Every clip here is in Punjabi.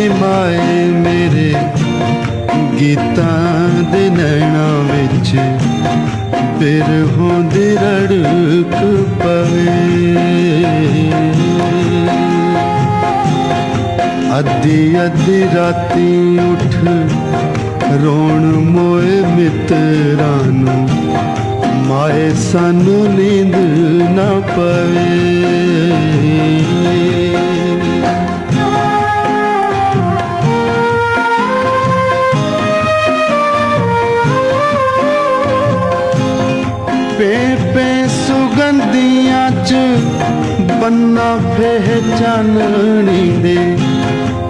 ਮਾਏ ਮਾਏ ਮੇਰੇ, ਗੀਤਾਂ ਦੇ ਨੈਣਾ ਵਿੱਚ ਬਿਰਹੋਂ ਦੀ ਰੜਕ ਪਵੇ। ਅੱਧੀ ਅੱਧੀ ਰਾਤੀ ਉੱਠ ਰੋਣ ਮੋਏ ਮਿੱਤਰਾਂ ਨੂੰ, ਮਾਏ ਸਾਨੂੰ ਨੀਂਦ ਨਾ ਪਵੇ। ਚ ਬੰਨਾ ਫੇ ਚਾਨਣੀ ਦੇ।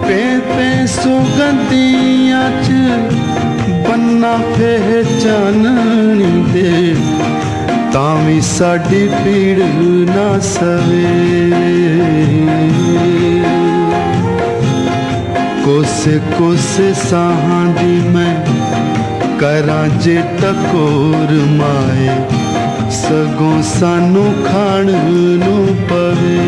ਪੇਪੇ ਸੁਗੰਧੀਆਂ ਚ ਬੰਨਾ ਫੇ ਚਾਨਣੀ ਦੇ। ਤਾਂ ਵੀ ਸਾਡੀ ਪੀੜ ਨਾ ਸਵੇ। ਕੋਸੇ ਕੋਸੇ ਸਾਹਾਂ ਦੀ ਮੈਂ ਕਰਾਂ ਜੇ ਟਕੋਰ ਮਾਏ। ਸਗੋਂ ਸਾਨੂੰ ਖਾਣ ਨੂੰ ਪਵੇ।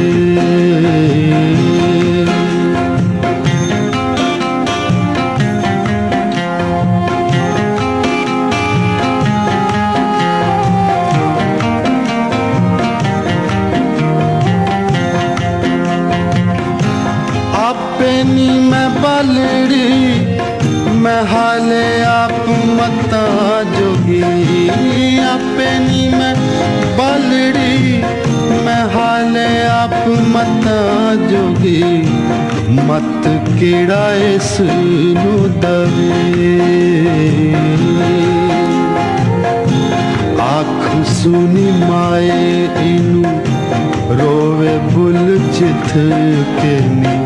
ਆਪੇ ਨੀ ਮੈਂ ਬਾਲੜੀ ਮੈਂ ਹਾਲੇ ਆਪ ਮਤਾ ਜੋ ਆਪੇ ਨੀ ਮੈਂ ਬਾਲੜੀ। ਮੈਂ ਹਾਲੇ ਆਪ ਮਤਾ ਜੋਗੀ। ਮਤ ਕਿਹੜਾ ਇਸ ਨੂੰ ਦਵੇ? ਆਖ ਸੁਨੀ ਮਾਏ, ਇਹਨੂੰ ਰੋਵੇ ਬੁੱਲ ਚਿੱਥ ਕੇ ਨੀ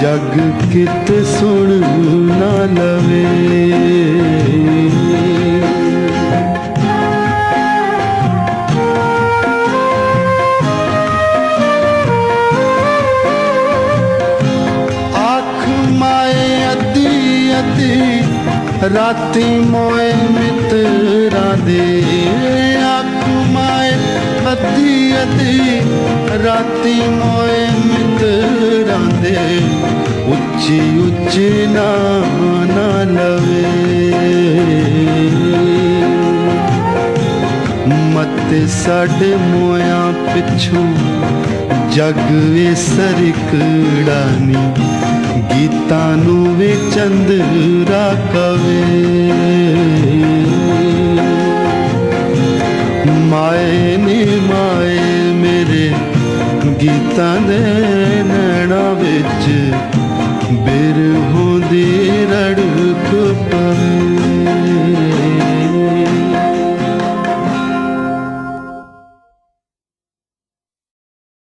ਜਗ ਕਿਤ ਸੁਣ ਨਾ ਲਵੇ। ਰਾਤੀ ਮੋਏ ਮਿੱਤਰਾਂ ਦੇ ਆਖ ਮਾਏ ਅੱਧੀ ਅੱਧੀ। ਰਾਤੀ ਮੋਏ ਮਿੱਤਰਾਂ ਦੇ ਉੱਚੀ ਉੱਚੀ ਨਾ ਨਾ ਲਵੇ। ਮਤ ਸਾਡੇ ਮੋਇਆ ਪਿੱਛੋਂ ਜਗ ਵੇ ਸਰਕੜਾ ਗੀਤਾਂ ਨੂੰ ਚੰਦਰਾ ਕਵੇ। ਮਾਏ ਨੀ ਮਾਏ ਮੇਰੇ ਗੀਤਾਂ ਦੇ ਨੈਣਾ ਵਿੱਚ।